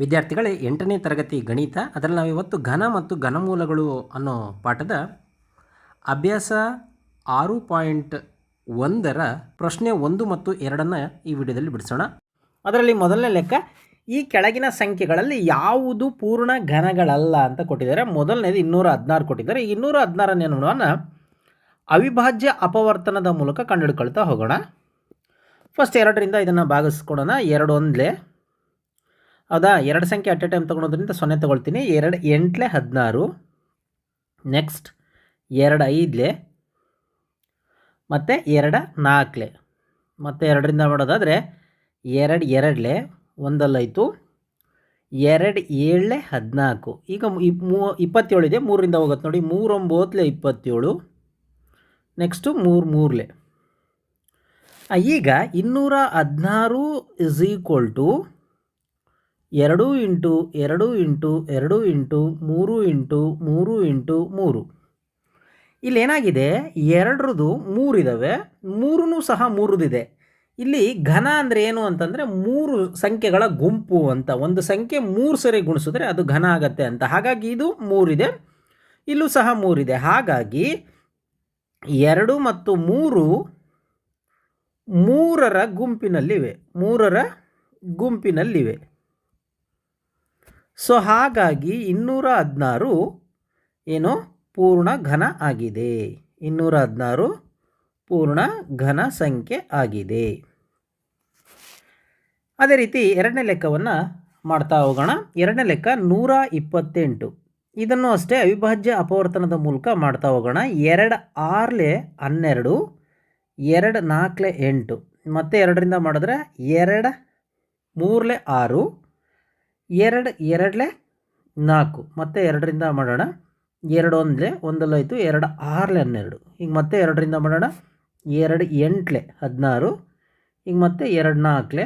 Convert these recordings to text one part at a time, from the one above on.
ವಿದ್ಯಾರ್ಥಿಗಳೇ ಎಂಟನೇ ತರಗತಿ ಗಣಿತ, ಅದರಲ್ಲಿ ನಾವು ಇವತ್ತು ಘನ ಮತ್ತು ಘನಮೂಲಗಳು ಅನ್ನೋ ಪಾಠದ ಅಭ್ಯಾಸ ಆರು ಪಾಯಿಂಟ್ ಒಂದರ ಪ್ರಶ್ನೆ ಒಂದು ಮತ್ತು ಎರಡನ್ನು ಈ ವಿಡಿಯೋದಲ್ಲಿ ಬಿಡಿಸೋಣ. ಅದರಲ್ಲಿ ಮೊದಲನೇ ಲೆಕ್ಕ, ಈ ಕೆಳಗಿನ ಸಂಖ್ಯೆಗಳಲ್ಲಿ ಯಾವುದು ಪೂರ್ಣ ಘನಗಳಲ್ಲ ಅಂತ ಕೊಟ್ಟಿದ್ದಾರೆ. ಮೊದಲನೇದು ಇನ್ನೂರ ಹದಿನಾರು ಕೊಟ್ಟಿದ್ದಾರೆ. ಇನ್ನೂರ ಹದಿನಾರನೇ ನೋಡೋಣ ಅವಿಭಾಜ್ಯ ಅಪವರ್ತನದ ಮೂಲಕ ಕಂಡುಹಿಡ್ಕೊಳ್ತಾ ಹೋಗೋಣ. ಫಸ್ಟ್ ಎರಡರಿಂದ ಇದನ್ನು ಭಾಗಿಸ್ಕೊಡೋಣ. ಎರಡು ಒಂದ್ಲೆ ಹೌದಾ? ಎರಡು ಸಂಖ್ಯೆ ಅಟ್ ಎ ಟೈಮ್ ತೊಗೊಳೋದ್ರಿಂದ ಸೊನ್ನೆ ತೊಗೊಳ್ತೀನಿ. ಎರಡು, ಎಂಟ್ಲೆ ಹದಿನಾರು. ನೆಕ್ಸ್ಟ್, ಎರಡು ಐದ್ಲೆ. ಮತ್ತು ಎರಡು ನಾಲ್ಕಲೆ ಮತ್ತು ಎರಡರಿಂದ ಮಾಡೋದಾದರೆ ಎರಡು ಎರಡಲೆ, ಒಂದಲ್ಲಾಯಿತು. ಎರಡು ಏಳಲೆ ಹದಿನಾಲ್ಕು ಈಗ ಮು- ಇಪ್- ಮೂ ಇಪ್ಪತ್ತೇಳಿದೆ ಮೂರರಿಂದ ಹೋಗುತ್ತೆ ನೋಡಿ. ಮೂರೊಂಬತ್ತಲೆ ಇಪ್ಪತ್ತೇಳು. ನೆಕ್ಸ್ಟು ಮೂರು ಮೂರಲೆ. ಈಗ ಇನ್ನೂರ ಹದಿನಾರು ಇಸ್ ಈಕ್ವಲ್ ಟು ಎರಡು ಇಂಟು ಎರಡು ಇಂಟು ಎರಡು ಇಂಟು ಮೂರು ಇಂಟು ಮೂರು ಇಂಟು ಮೂರು. ಇಲ್ಲೇನಾಗಿದೆ? ಎರಡರದು ಮೂರಿದ್ದಾವೆ ಮೂರೂ ಸಹ ಮೂರದಿದೆ. ಇಲ್ಲಿ ಘನ ಅಂದರೆ ಏನು ಅಂತಂದರೆ ಮೂರು ಸಂಖ್ಯೆಗಳ ಗುಂಪು ಅಂತ. ಒಂದು ಸಂಖ್ಯೆ ಮೂರು ಸರಿ ಗುಣಿಸಿದ್ರೆ ಅದು ಘನ ಆಗತ್ತೆ ಅಂತ. ಹಾಗಾಗಿ ಇದು ಮೂರಿದೆ, ಇಲ್ಲೂ ಸಹ ಮೂರಿದೆ. ಹಾಗಾಗಿ ಎರಡು ಮತ್ತು ಮೂರು ಮೂರರ ಗುಂಪಿನಲ್ಲಿವೆ ಮೂರರ ಗುಂಪಿನಲ್ಲಿವೆ. ಸೊ ಹಾಗಾಗಿ ಇನ್ನೂರ ಹದಿನಾರು ಏನು ಪೂರ್ಣ ಘನ ಆಗಿದೆ. ಇನ್ನೂರ ಹದಿನಾರು ಪೂರ್ಣ ಘನ ಸಂಖ್ಯೆ ಆಗಿದೆ. ಅದೇ ರೀತಿ ಎರಡನೇ ಲೆಕ್ಕವನ್ನು ಮಾಡ್ತಾ ಹೋಗೋಣ. ಎರಡನೇ ಲೆಕ್ಕ ನೂರ ಇಪ್ಪತ್ತೆಂಟು. ಇದನ್ನು ಅಷ್ಟೇ ಅವಿಭಾಜ್ಯ ಅಪವರ್ತನದ ಮೂಲಕ ಮಾಡ್ತಾ ಹೋಗೋಣ. ಎರಡು ಆರ್ಲೆ ಹನ್ನೆರಡು, ಎರಡು ನಾಲ್ಕಲೆ ಎಂಟು. ಮತ್ತು ಎರಡರಿಂದ ಮಾಡಿದ್ರೆ ಎರಡು ಮೂರಲೆ ಆರು ಎರಡು, ಎರಡಲೆ ನಾಲ್ಕು. ಮತ್ತೆ ಎರಡರಿಂದ ಮಾಡೋಣ. ಎರಡು ಒಂದಲೆ ಒಂದಲ್ಲಾಯಿತು ಎರಡು ಆರಲೆ ಹನ್ನೆರಡು. ಈಗ ಮತ್ತೆ ಎರಡರಿಂದ ಮಾಡೋಣ. ಎರಡು ಎಂಟಲೆ ಹದಿನಾರು. ಈಗ ಮತ್ತೆ ಎರಡು ನಾಲ್ಕಲೆ.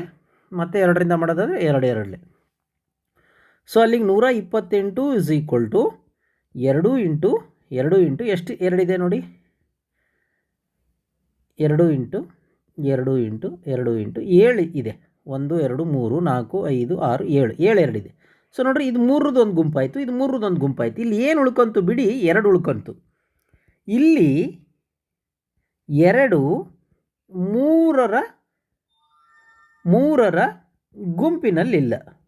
ಮತ್ತೆ ಎರಡರಿಂದ ಮಾಡೋದಾದರೆ ಎರಡು ಎರಡಲೆ. ಸೊ ಅಲ್ಲಿಗೆ ನೂರ ಇಪ್ಪತ್ತೆಂಟು ಇಸ್ ಈಕ್ವಲ್ ಟು ಎರಡು ಇಂಟು ಎರಡು ಇಂಟು ಎಷ್ಟು ಎರಡಿದೆ ನೋಡಿ? ಎರಡು ಇಂಟು ಎರಡು ಇಂಟು ಎರಡು ಇಂಟು ಏಳು ಇದೆ. ಒಂದು, ಎರಡು, ಮೂರು, ನಾಲ್ಕು, ಐದು, ಆರು, ಏಳು. ಏಳು ಎರಡಿದೆ ಸೊ ನೋಡ್ರಿ, ಇದು ಮೂರದೊಂದು ಒಂದು ಗುಂಪಾಯಿತು, ಇದು ಮೂರದೊಂದು ಒಂದು ಗುಂಪಾಯಿತು. ಇಲ್ಲಿ ಏನು ಉಳ್ಕೊಂತು ಬಿಡಿ, ಎರಡು ಉಳ್ಕೊಂತು. ಇಲ್ಲಿ ಎರಡು, ಮೂರರ ಮೂರರ ಗುಂಪಿನಲ್ಲಿಲ್ಲ.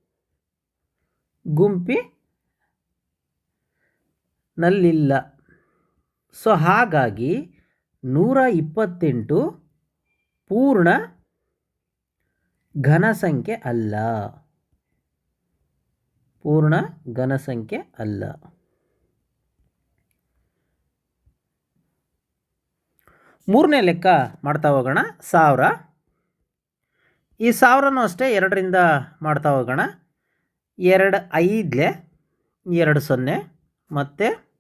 ಗುಂಪಿನಲ್ಲಿಲ್ಲ. ಸೊ ಹಾಗಾಗಿ ನೂರ ಇಪ್ಪತ್ತೆಂಟು ಪೂರ್ಣ ಘನ ಸಂಖ್ಯೆ ಅಲ್ಲ. ಪೂರ್ಣ ಘನ ಸಂಖ್ಯೆ ಅಲ್ಲ. ಮೂರನೇ ಲೆಕ್ಕ ಮಾಡ್ತಾ ಹೋಗೋಣ. ಸಾವಿರ. ಈ ಸಾವಿರನೂ ಅಷ್ಟೇ, ಎರಡರಿಂದ ಮಾಡ್ತಾ ಹೋಗೋಣ. ಎರಡು ಐದ್ಲೆ, ಎರಡು ಸೊನ್ನೆ, ಮತ್ತು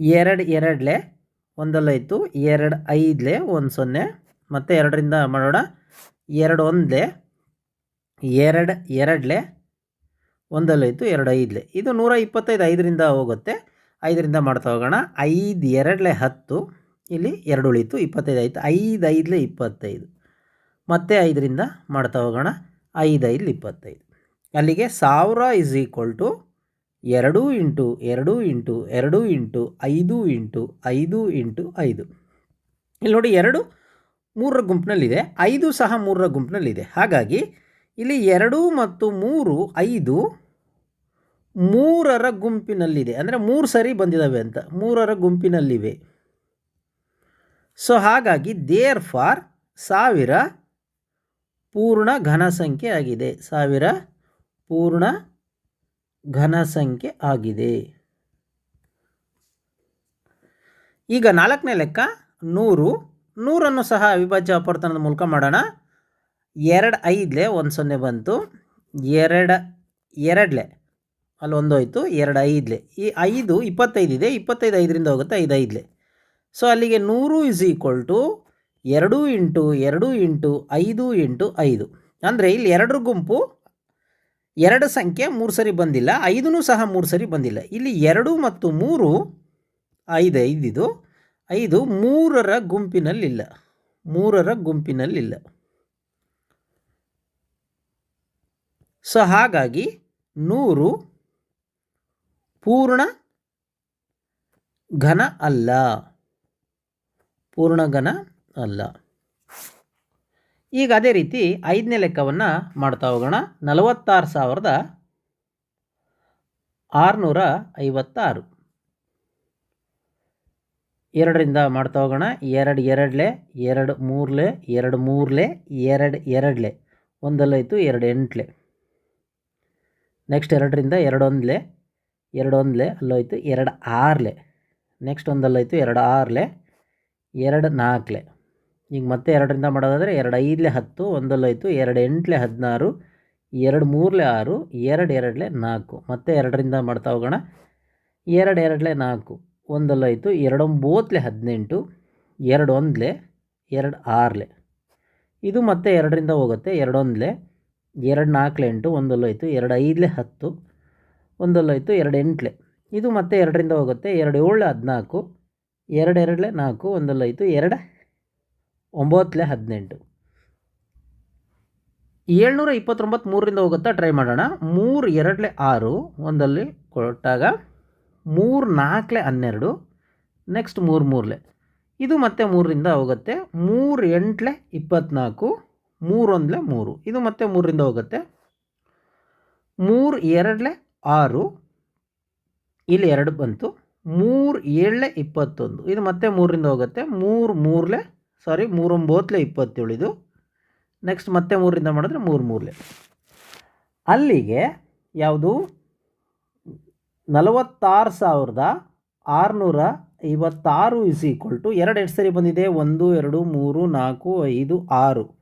ಎರಡು ಎರಡಲೆ ಒಂದಲ್ಲಾಯಿತು ಎರಡು ಐದ್ಲೆ, ಒಂದು ಸೊನ್ನೆ, ಮತ್ತು ಎರಡರಿಂದ ಮಾಡೋಣ. ಎರಡು ಒಂದ್ಲೆ, ಎರಡು, ಎರಡಲೆ ಒಂದಲ್ಲಾಯಿತು ಎರಡು ಐದ್ಲೆ. ಇದು ನೂರ ಇಪ್ಪತ್ತೈದು, ಐದರಿಂದ ಹೋಗುತ್ತೆ. ಐದರಿಂದ ಮಾಡ್ತಾ ಹೋಗೋಣ. ಐದು, ಎರಡ್ಲೆ ಹತ್ತು. ಇಲ್ಲಿ ಎರಡು ಉಳಿತು ಇಪ್ಪತ್ತೈದು ಆಯಿತು. ಐದು, ಐದಲೆ ಇಪ್ಪತ್ತೈದು. ಮತ್ತೆ ಐದರಿಂದ ಮಾಡ್ತಾ ಹೋಗೋಣ. ಐದು ಐದು ಇಪ್ಪತ್ತೈದು. ಅಲ್ಲಿಗೆ ಸಾವಿರ ಇಸ್ ಈಕ್ವಲ್ ಟು ಎರಡು ಇಂಟು ಎರಡು ಇಂಟು ಎರಡು ಇಂಟು, ಐದು ಇಂಟು ಐದು ಇಂಟು, ಐದು. ಇಲ್ಲಿ ನೋಡಿ ಎರಡು ಮೂರರ ಗುಂಪಿನಲ್ಲಿದೆ, ಐದು ಸಹ ಮೂರರ ಗುಂಪಿನಲ್ಲಿದೆ. ಹಾಗಾಗಿ ಇಲ್ಲಿ ಎರಡು ಮತ್ತು ಮೂರು, ಐದು ಮೂರರ ಗುಂಪಿನಲ್ಲಿದೆ. ಅಂದರೆ ಮೂರು ಸರಿ ಬಂದಿದ್ದಾವೆ ಅಂತ, ಮೂರರ ಗುಂಪಿನಲ್ಲಿವೆ. ಸೊ ಹಾಗಾಗಿ ದೇರ್ ಫಾರ್ ಸಾವಿರ ಪೂರ್ಣ ಘನ ಸಂಖ್ಯೆ ಆಗಿದೆ. ಸಾವಿರ ಪೂರ್ಣ ಘನ ಸಂಖ್ಯೆ ಆಗಿದೆ. ಈಗ ನಾಲ್ಕನೇ ಲೆಕ್ಕ, ನೂರು ನೂರನ್ನು ಸಹ ಅವಿಭಾಜ್ಯ ಅಪವರ್ತನದ ಮೂಲಕ ಮಾಡೋಣ. ಎರಡು ಐದ್ಲೆ ಒಂದು ಸೊನ್ನೆ ಬಂತು. ಎರಡು, ಎರಡಲೆ. ಅಲ್ಲಿ ಒಂದು ಹೋಯ್ತು. ಎರಡು ಐದಲೆ. ಈ ಐದು ಇಪ್ಪತ್ತೈದು ಇದೆ. ಇಪ್ಪತ್ತೈದು ಐದರಿಂದ ಹೋಗುತ್ತೆ. ಐದು ಐದ್ಲೆ. ಸೊ ಅಲ್ಲಿಗೆ ನೂರು ಇಸ್ ಈಕ್ವಲ್ ಟು ಎರಡು ಇಂಟು ಎರಡು ಇಂಟು ಐದು ಇಂಟು ಐದು. ಅಂದರೆ ಇಲ್ಲಿ ಎರಡರ ಗುಂಪು ಎರಡು ಸಂಖ್ಯೆ ಮೂರು ಸರಿ ಬಂದಿಲ್ಲ. ಐದೂ ಸಹ ಮೂರು ಸರಿ ಬಂದಿಲ್ಲ. ಇಲ್ಲಿ ಎರಡು ಮತ್ತು ಮೂರು ಐದು ಐದಿದು. ಐದು ಮೂರರ ಗುಂಪಿನಲ್ಲಿಲ್ಲ. ಮೂರರ ಗುಂಪಿನಲ್ಲಿಲ್ಲ. ಸೊ ಹಾಗಾಗಿ ನೂರು ಪೂರ್ಣ ಘನ ಅಲ್ಲ. ಪೂರ್ಣ ಘನ ಅಲ್ಲ. ಈಗ ಅದೇ ರೀತಿ ಐದನೇ ಲೆಕ್ಕವನ್ನು ಮಾಡ್ತಾ ಹೋಗೋಣ. ನಲವತ್ತಾರು ಸಾವಿರದ ಆರುನೂರ ಐವತ್ತಾರು. ಎರಡರಿಂದ ಮಾಡ್ತಾ ಹೋಗೋಣ. ಎರಡು ಎರಡಲೆ, ಎರಡು ಮೂರಲೆ ಎರಡು ಮೂರಲೆ, ಎರಡು ಎರಡಲೆ. ಒಂದಲ್ಲೋಯ್ತು ಎರಡು ಎಂಟ್ಲೆ. ನೆಕ್ಸ್ಟ್ ಎರಡರಿಂದ ಎರಡೊಂದಲೆ ಎರಡೊಂದಲೆ, ಅಲ್ಲೋಯ್ತು, ಎರಡು ಆರ್ಲೆ. ನೆಕ್ಸ್ಟ್ ಒಂದಲ್ಲೋಯ್ತು ಎರಡು ಆರ್ಲೆ, ಎರಡು ನಾಲ್ಕಲೆ ಈಗ ಮತ್ತೆ ಎರಡರಿಂದ ಮಾಡೋದಾದರೆ ಎರಡು ಐದಲೆ ಹತ್ತು ಒಂದಲ್ಲೋಯ್ತು ಎರಡು ಎಂಟ್ಲೆ ಹದಿನಾರು, ಎರಡು ಮೂರಲೆ ಆರು, ಎರಡು ಎರಡಲೆ ನಾಲ್ಕು. ಮತ್ತೆ ಎರಡರಿಂದ ಮಾಡ್ತಾ ಹೋಗೋಣ. ಎರಡು ಎರಡಲೆ ನಾಲ್ಕು. ಒಂದಲ್ಲೋಯ್ತು ಎರಡೊಂಬೋತ್ಲೆ ಹದಿನೆಂಟು ಎರಡು ಒಂದಲೆ ಎರಡು ಆರಲೆ. ಇದು ಮತ್ತೆ ಎರಡರಿಂದ ಹೋಗುತ್ತೆ, ಎರಡೊಂದಲೆ, ಎರಡು ನಾಲ್ಕಲೆ ಎಂಟು ಒಂದಲ್ಲೋಯ್ತು ಎರಡು ಐದಲೆ ಹತ್ತು ಒಂದಲ್ಲೋಯ್ತು ಎರಡು ಎಂಟ್ಲೆ. ಇದು ಮತ್ತೆ ಎರಡರಿಂದ ಹೋಗುತ್ತೆ, ಎರಡು ಏಳು ಹದಿನಾಲ್ಕು, ಎರಡು ಎರಡಲೆ ನಾಲ್ಕು ಒಂದಲ್ಲೋಯ್ತು ಎರಡು ಒಂಬತ್ತಲೆ ಹದಿನೆಂಟು. ಏಳ್ನೂರ ಇಪ್ಪತ್ತೊಂಬತ್ತು ಮೂರರಿಂದ ಹೋಗುತ್ತಾ, ಟ್ರೈ ಮಾಡೋಣ. ಮೂರು ಎರಡಲೆ ಆರು, ಒಂದಲ್ಲಿ ಕೊಟ್ಟಾಗ ಮೂರು ನಾಲ್ಕಲೆ ಹನ್ನೆರಡು ನೆಕ್ಸ್ಟ್ ಮೂರು ಮೂರಲೆ. ಇದು ಮತ್ತೆ ಮೂರರಿಂದ ಹೋಗುತ್ತೆ. ಮೂರು ಎಂಟಲೆ ಇಪ್ಪತ್ತ್ನಾಲ್ಕು ಮೂರೊಂದಲೆ ಮೂರು. ಇದು ಮತ್ತೆ ಮೂರರಿಂದ ಹೋಗುತ್ತೆ. ಮೂರು ಎರಡಲೆ ಆರು, ಇಲ್ಲಿ ಎರಡು ಬಂತು. ಮೂರು ಏಳಲೆ ಇಪ್ಪತ್ತೊಂದು. ಇದು ಮತ್ತೆ ಮೂರರಿಂದ ಹೋಗುತ್ತೆ. ಮೂರು ಮೂರಲೆ ಸಾರಿ ಮೂರೊಂಬತ್ತಲೆ ಇಪ್ಪತ್ತೇಳು ಇದು. ನೆಕ್ಸ್ಟ್ ಮತ್ತೆ ಮೂರರಿಂದ ಮಾಡಿದ್ರೆ ಮೂರು ಮೂರಲೆ. ಅಲ್ಲಿಗೆ ಯಾವುದು? ನಲವತ್ತಾರು ಸಾವಿರದ ಆರುನೂರ ಐವತ್ತಾರು ಇಸ್ ಈಕ್ವಲ್ ಟು ಎರಡು ಎಷ್ಟು ಸರಿ ಬಂದಿದೆ? ಒಂದು, ಎರಡು, ಮೂರು, ನಾಲ್ಕು, ಐದು, ಆರು.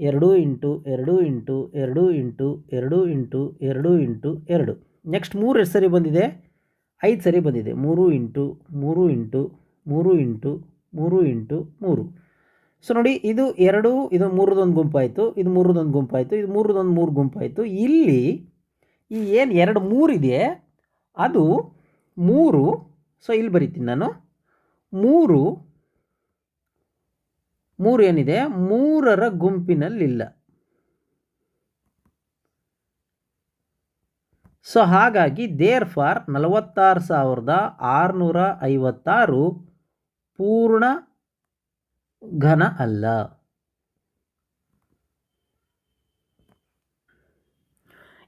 ಎರಡು ಇಂಟು ಎರಡು ಇಂಟು ಎರಡು ಇಂಟು ಎರಡು ಇಂಟು ಎರಡು ಇಂಟು, ಎರಡು. ನೆಕ್ಸ್ಟ್ ಮೂರು ಎಷ್ಟು ಸರಿ ಬಂದಿದೆ? ಐದು ಸರಿ ಬಂದಿದೆ. ಮೂರು ಇಂಟು ಮೂರು ಇಂಟು ಮೂರು ಇಂಟು ಮೂರು ಇಂಟು, ಮೂರು. ಸೊ ನೋಡಿ, ಇದು ಎರಡು, ಇದು ಮೂರದೊಂದು ಗುಂಪಾಯಿತು, ಇದು ಮೂರದೊಂದು ಗುಂಪಾಯಿತು, ಇದು ಮೂರದೊಂದು ಮೂರು ಗುಂಪಾಯಿತು. ಇಲ್ಲಿ ಈ ಏನು ಎರಡು ಮೂರಿದೆ ಅದು ಮೂರು ಸೊ ಇಲ್ಲಿ ಬರೀತೀನಿ ನಾನು. ಮೂರು ಮೂರು ಏನಿದೆ? ಮೂರರ ಗುಂಪಿನಲ್ಲಿಲ್ಲ. ಸೊ ಹಾಗಾಗಿ ದೇರ್ ಫಾರ್ ನಲವತ್ತಾರು ಸಾವಿರದ ಆರುನೂರ ಐವತ್ತಾರು ಪೂರ್ಣ ಘನ ಅಲ್ಲ.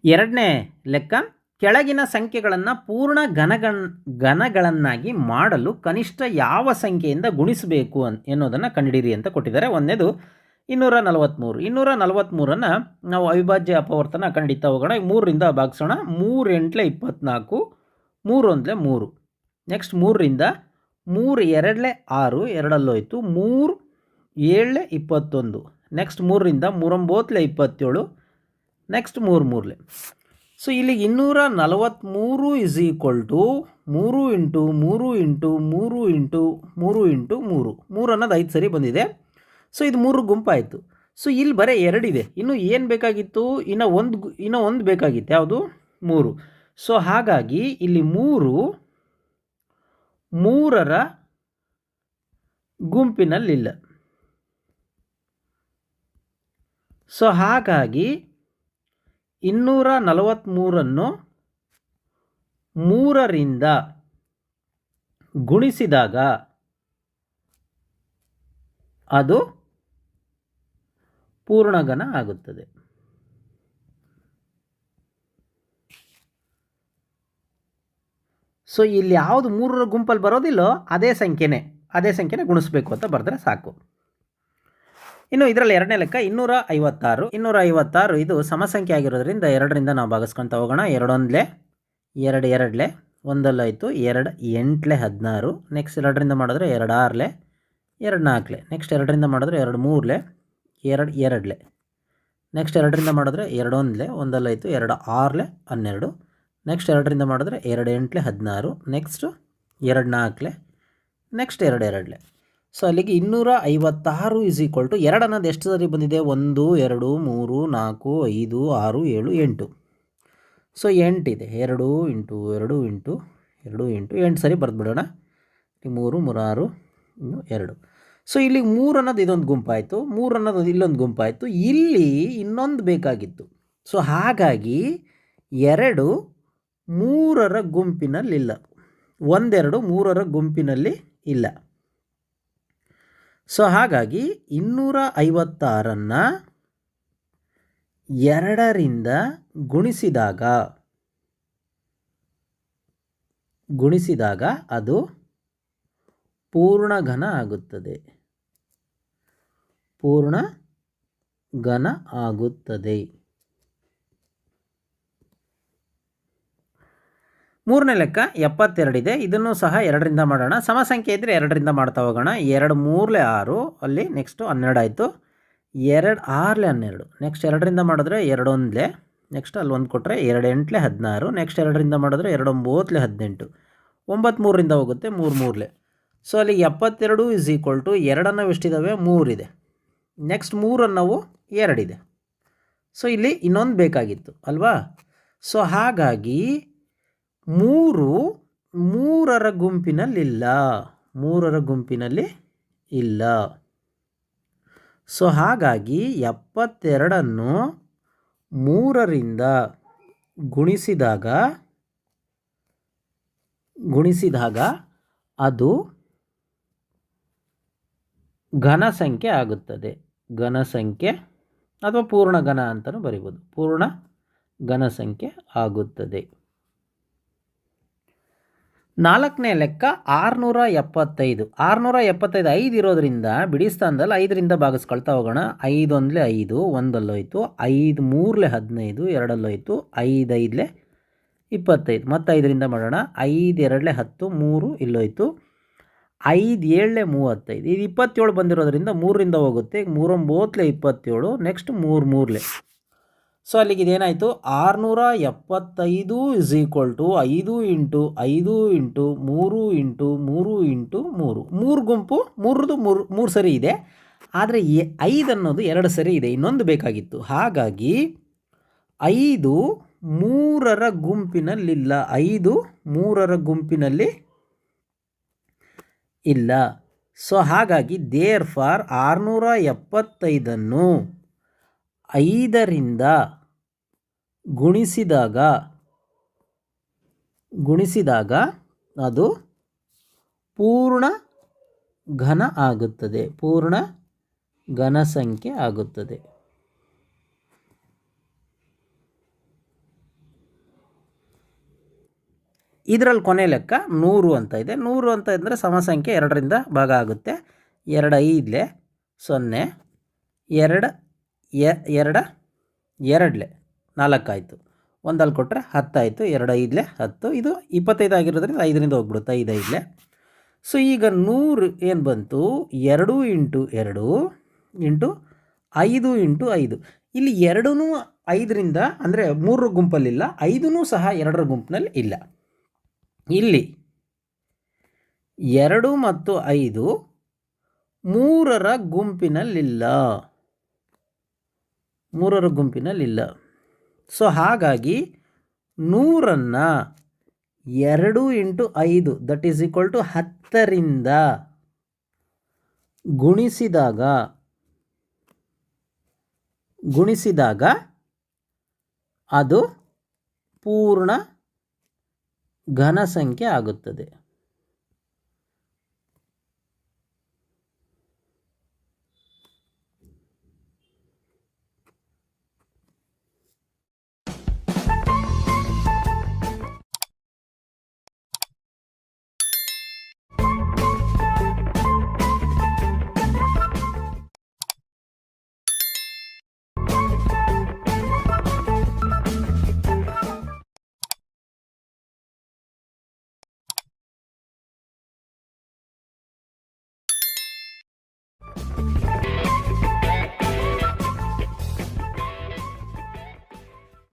ಎರಡನೇ ಲೆಕ್ಕ ಕೆಳಗಿನ ಸಂಖ್ಯೆಗಳನ್ನು ಪೂರ್ಣ ಘನಗಣ, ಘನಗಳನ್ನಾಗಿ ಮಾಡಲು ಕನಿಷ್ಠ ಯಾವ ಸಂಖ್ಯೆಯಿಂದ ಗುಣಿಸಬೇಕು ಅನ್ ಎನ್ನುವುದನ್ನು ಕಂಡುಹಿಡಿಯಿರಿ ಅಂತ ಕೊಟ್ಟಿದ್ದಾರೆ. ಒಂದನೇದು, ಇನ್ನೂರ ನಲವತ್ತ್ಮೂರು ಇನ್ನೂರ ನಲವತ್ತ್ಮೂರನ್ನು ನಾವು ಅವಿಭಾಜ್ಯ ಅಪವರ್ತನ ಖಂಡಿತ ಹೋಗೋಣ. ಮೂರರಿಂದ ಭಾಗಿಸೋಣ. ಮೂರು ಎಂಟ್ಲೆ ಇಪ್ಪತ್ತ್ನಾಲ್ಕು ಮೂರೊಂದಲೆ ಮೂರು. ನೆಕ್ಸ್ಟ್ ಮೂರರಿಂದ ಮೂರು ಎರಡಲೆ ಆರು, ಎರಡಲ್ಲೋಯ್ತು. ಮೂರು ಏಳಲೆ ಇಪ್ಪತ್ತೊಂದು. ನೆಕ್ಸ್ಟ್ ಮೂರರಿಂದ ಮೂರೊಂಬತ್ತಲೆ ಇಪ್ಪತ್ತೇಳು. ನೆಕ್ಸ್ಟ್ ಮೂರು ಮೂರಲೆ. ಸೊ ಇಲ್ಲಿಗೆ ಇನ್ನೂರ ನಲವತ್ತ್ಮೂರು ಇಸ್ ಈಕ್ವಲ್ ಟು ಮೂರು ಇಂಟು ಮೂರು ಇಂಟು ಮೂರು ಇಂಟು ಮೂರು ಇಂಟು ಮೂರು. ಮೂರು ಅನ್ನೋದು ಐದು ಸರಿ ಬಂದಿದೆ. ಸೊ ಇದು ಮೂರು ಗುಂಪಾಯಿತು. ಸೊ ಇಲ್ಲಿ ಬರೀ ಎರಡಿದೆ ಇನ್ನು ಏನು ಬೇಕಾಗಿತ್ತು? ಇನ್ನು ಒಂದು ಇನ್ನೂ ಒಂದು ಬೇಕಾಗಿತ್ತು. ಯಾವುದು? ಮೂರು. ಸೊ ಹಾಗಾಗಿ ಇಲ್ಲಿ ಮೂರು ಮೂರರ ಗುಂಪಿನಲ್ಲಿಲ್ಲ. ಸೊ ಹಾಗಾಗಿ ಇನ್ನೂರ ನಲವತ್ತ್ಮೂರನ್ನು ಮೂರರಿಂದ ಗುಣಿಸಿದಾಗ ಅದು ಪೂರ್ಣಗನ ಆಗುತ್ತದೆ. ಸೊ ಇಲ್ಲಿ ಯಾವುದು ಮೂರರ ಗುಂಪಲ್ಲಿ ಬರೋದಿಲ್ಲೋ ಅದೇ ಸಂಖ್ಯೆನೇ ಅದೇ ಸಂಖ್ಯೆನೇ ಗುಣಿಸ್ಬೇಕು ಅಂತ ಬರೆದ್ರೆ ಸಾಕು. ಇನ್ನು ಇದರಲ್ಲಿ ಎರಡನೇ ಲೆಕ್ಕ ಇನ್ನೂರ ಐವತ್ತಾರು ಇನ್ನೂರ ಐವತ್ತಾರು ಇದು ಸಮಸಂಖ್ಯೆ ಆಗಿರೋದ್ರಿಂದ ಎರಡರಿಂದ ನಾವು ಭಾಗಿಸ್ಕೊತ ಹೋಗೋಣ. ಎರಡೊಂದ್ಲೆ, ಎರಡು ಎರಡಲೆ ಒಂದಲ್ಲಾಯಿತು ಎರಡು ಎಂಟ್ಲೆ ಹದಿನಾರು. ನೆಕ್ಸ್ಟ್ ಎರಡರಿಂದ ಮಾಡಿದ್ರೆ ಎರಡು ಆರ್ಲೆ, ಎರಡು ನಾಲ್ಕಲೆ ನೆಕ್ಸ್ಟ್ ಎರಡರಿಂದ ಮಾಡಿದ್ರೆ ಎರಡು ಮೂರಲೆ, ಎರಡು ಎರಡಲೆ. ನೆಕ್ಸ್ಟ್ ಎರಡರಿಂದ ಮಾಡಿದ್ರೆ ಎರಡೊಂದಲೆ ಒಂದಲ್ಲಾಯಿತು ಎರಡು ಆರ್ಲೆ, ಹನ್ನೆರಡು. ನೆಕ್ಸ್ಟ್ ಎರಡರಿಂದ ಮಾಡಿದ್ರೆ ಎರಡು ಎಂಟ್ಲೆ ಹದಿನಾರು. ನೆಕ್ಸ್ಟು ಎರಡು ನಾಲ್ಕಲೆ ನೆಕ್ಸ್ಟ್ ಎರಡು ಎರಡಲೆ. ಸೊ ಅಲ್ಲಿಗೆ ಇನ್ನೂರ ಐವತ್ತಾರು ಇಸ್ ಈಕ್ವಲ್ ಟು ಎರಡು ಅನ್ನೋದು ಎಷ್ಟು ಸರಿ ಬಂದಿದೆ? ಒಂದು, ಎರಡು, ಮೂರು, ನಾಲ್ಕು, ಐದು, ಆರು, ಏಳು, ಎಂಟು. ಸೊ ಎಂಟಿದೆ ಎರಡು ಇಂಟು ಎರಡು ಇಂಟು ಎರಡು ಎಂಟು ಎಂಟು ಸರಿ ಬರೆದ್ಬಿಡೋಣ ಮೂರು, ಮೂರಾರು, ಇನ್ನು ಎರಡು. ಸೊ ಇಲ್ಲಿ ಮೂರು ಅನ್ನೋದು ಇದೊಂದು ಗುಂಪಾಯಿತು. ಮೂರು ಅನ್ನೋದು ಇಲ್ಲೊಂದು ಗುಂಪಾಯಿತು. ಇಲ್ಲಿ ಇನ್ನೊಂದು ಬೇಕಾಗಿತ್ತು. ಸೊ ಹಾಗಾಗಿ ಎರಡು ಮೂರರ ಗುಂಪಿನಲ್ಲಿಲ್ಲ. ಒಂದೆರಡು ಮೂರರ ಗುಂಪಿನಲ್ಲಿ ಇಲ್ಲ. ಸೊ ಹಾಗಾಗಿ ಇನ್ನೂರ ಐವತ್ತಾರನ್ನು ಎರಡರಿಂದ ಗುಣಿಸಿದಾಗ ಗುಣಿಸಿದಾಗ ಅದು ಪೂರ್ಣ ಘನ ಆಗುತ್ತದೆ. ಪೂರ್ಣ ಘನ ಆಗುತ್ತದೆ. ಮೂರನೇ ಲೆಕ್ಕ ಎಪ್ಪತ್ತೆರಡಿದೆ ಇದನ್ನು ಸಹ ಎರಡರಿಂದ ಮಾಡೋಣ. ಸಮ ಸಂಖ್ಯೆ ಇದ್ದರೆ ಎರಡರಿಂದ ಮಾಡ್ತಾ ಹೋಗೋಣ. ಎರಡು, ಮೂರಲೆ ಆರು. ಅಲ್ಲಿ ನೆಕ್ಸ್ಟು ಹನ್ನೆರಡು ಆಯಿತು. ಎರಡು, ಆರಲೆ ಹನ್ನೆರಡು. ನೆಕ್ಸ್ಟ್ ಎರಡರಿಂದ ಮಾಡಿದ್ರೆ ಎರಡೊಂದಲೆ. ನೆಕ್ಸ್ಟ್ ಅಲ್ಲಿ ಒಂದು ಕೊಟ್ಟರೆ ಎರಡು ಎಂಟ್ಲೆ ಹದಿನಾರು. ನೆಕ್ಸ್ಟ್ ಎರಡರಿಂದ ಮಾಡಿದ್ರೆ ಎರಡು ಒಂಬತ್ತಲೆ ಹದಿನೆಂಟು. ಒಂಬತ್ತು ಮೂರರಿಂದ ಹೋಗುತ್ತೆ. ಮೂರು, ಮೂರಲೆ. ಸೊ ಅಲ್ಲಿ ಎಪ್ಪತ್ತೆರಡು ಇಸ್ ಈಕ್ವಲ್ ಟು ಎರಡನ್ನು ಎಷ್ಟಿದ್ದಾವೆ ಮೂರಿದೆ ನೆಕ್ಸ್ಟ್ ಮೂರನ್ನವು ಎರಡಿದೆ. ಸೊ ಇಲ್ಲಿ ಇನ್ನೊಂದು ಬೇಕಾಗಿತ್ತು. ಅಲ್ವಾ? ಸೊ ಹಾಗಾಗಿ ಮೂರು, ಮೂರರ ಗುಂಪಿನಲ್ಲಿಲ್ಲ. ಮೂರರ ಗುಂಪಿನಲ್ಲಿ ಇಲ್ಲ. ಸೊ ಹಾಗಾಗಿ ಎಪ್ಪತ್ತೆರಡನ್ನು ಮೂರರಿಂದ ಗುಣಿಸಿದಾಗ ಗುಣಿಸಿದಾಗ ಅದು ಘನ ಸಂಖ್ಯೆ ಆಗುತ್ತದೆ. ಘನ ಸಂಖ್ಯೆ ಅಥವಾ ಪೂರ್ಣ ಘನ ಅಂತಲೂ ಬರಿಬೋದು. ಪೂರ್ಣ ಘನ ಸಂಖ್ಯೆ ಆಗುತ್ತದೆ. ನಾಲ್ಕನೇ ಲೆಕ್ಕ ಆರುನೂರ ಎಪ್ಪತ್ತೈದು. ಆರುನೂರ ಎಪ್ಪತ್ತೈದು, ಐದು ಇರೋದ್ರಿಂದ ಬಿಡಿ ಸ್ಥಾನದಲ್ಲಿ ಐದರಿಂದ ಭಾಗಿಸ್ಕೊಳ್ತಾ ಹೋಗೋಣ. ಐದೊಂದಲೇ ಐದು ಒಂದಲ್ಲೋಯ್ತು ಐದು ಮೂರಲೆ ಹದಿನೈದು ಎರಡಲ್ಲೋಯ್ತು ಐದು ಐದಲೆ ಇಪ್ಪತ್ತೈದು. ಮತ್ತು ಐದರಿಂದ ಮಾಡೋಣ. ಐದು ಎರಡಲೆ ಹತ್ತು, ಮೂರು ಇಲ್ಲೋಯ್ತು ಐದು ಏಳಲೆ ಮೂವತ್ತೈದು. ಇದು ಇಪ್ಪತ್ತೇಳು ಬಂದಿರೋದ್ರಿಂದ ಮೂರರಿಂದ ಹೋಗುತ್ತೆ. ಮೂರೊಂಬತ್ತಲೆ ಇಪ್ಪತ್ತೇಳು, ನೆಕ್ಸ್ಟ್ ಮೂರು ಮೂರಲೆ. ಸೊ ಅಲ್ಲಿಗೆ ಇದೇನಾಯಿತು? ಆರುನೂರ ಎಪ್ಪತ್ತೈದು ಇಸ್ ಈಕ್ವಲ್ ಟು ಐದು ಇಂಟು ಐದು ಇಂಟು ಮೂರು ಇಂಟು ಮೂರು ಇಂಟು ಮೂರು. ಮೂರು ಗುಂಪು ಮೂರದು ಮೂರು ಮೂರು ಸರಿ ಇದೆ. ಆದರೆ ಐದು ಅನ್ನೋದು ಎರಡು ಸರಿ ಇದೆ. ಇನ್ನೊಂದು ಬೇಕಾಗಿತ್ತು. ಹಾಗಾಗಿ ಐದು ಮೂರರ ಗುಂಪಿನಲ್ಲಿಲ್ಲ. ಐದು ಮೂರರ ಗುಂಪಿನಲ್ಲಿ ಇಲ್ಲ. ಸೊ ಹಾಗಾಗಿ ದೇರ್ ಫಾರ್ ಆರುನೂರ ಎಪ್ಪತ್ತೈದನ್ನು ಐದರಿಂದ ಗುಣಿಸಿದಾಗ ಗುಣಿಸಿದಾಗ ಅದು ಪೂರ್ಣ ಘನ ಆಗುತ್ತದೆ. ಪೂರ್ಣ ಘನ ಸಂಖ್ಯೆ ಆಗುತ್ತದೆ. ಇದರಲ್ಲಿ ಕೊನೆ ಲೆಕ್ಕ ನೂರು ಅಂತ ಇದೆ. ನೂರು ಅಂತ ಇದ್ದರೆ ಸಮ ಸಂಖ್ಯೆ ಎರಡರಿಂದ ಭಾಗ ಆಗುತ್ತೆ. ಎರಡು ಐದಲೆ ಸೊನ್ನೆ, ಎರಡು ಎರಡ, ಎರಡಲೆ, ನಾಲ್ಕಾಯಿತು. ಒಂದಲ್ಲಿ ಕೊಟ್ಟರೆ ಹತ್ತಾಯಿತು, ಎರಡು ಐದಲೆ ಹತ್ತು, ಇದು ಇಪ್ಪತ್ತೈದು ಆಗಿರೋದ್ರಿಂದ ಐದರಿಂದ ಹೋಗ್ಬಿಡುತ್ತೆ, ಐದು ಐದಲೆ. ಸೊ, ಈಗ ನೂರು ಏನು ಬಂತು? ಎರಡು ಇಂಟು ಎರಡು ಇಂಟು ಐದು ಇಂಟು ಐದು. ಇಲ್ಲಿ ಎರಡೂ ಐದರಿಂದ, ಅಂದರೆ ಮೂರರ ಗುಂಪಲ್ಲಿಲ್ಲ ಐದೂ ಸಹ ಎರಡರ ಗುಂಪಿನಲ್ಲಿ ಇಲ್ಲ. ಇಲ್ಲಿ ಎರಡು ಮತ್ತು ಐದು ಮೂರರ ಗುಂಪಿನಲ್ಲಿಲ್ಲ. ಮೂರರ ಗುಂಪಿನಲ್ಲಿಲ್ಲ. ಸೊ ಹಾಗಾಗಿ ನೂರನ್ನು ಎರಡು ಇಂಟು ಐದು ದಟ್ ಈಸ್ ಈಕ್ವಲ್ ಟು ಹತ್ತರಿಂದ ಗುಣಿಸಿದಾಗ ಗುಣಿಸಿದಾಗ ಅದು ಪೂರ್ಣ ಘನ ಸಂಖ್ಯೆ ಆಗುತ್ತದೆ.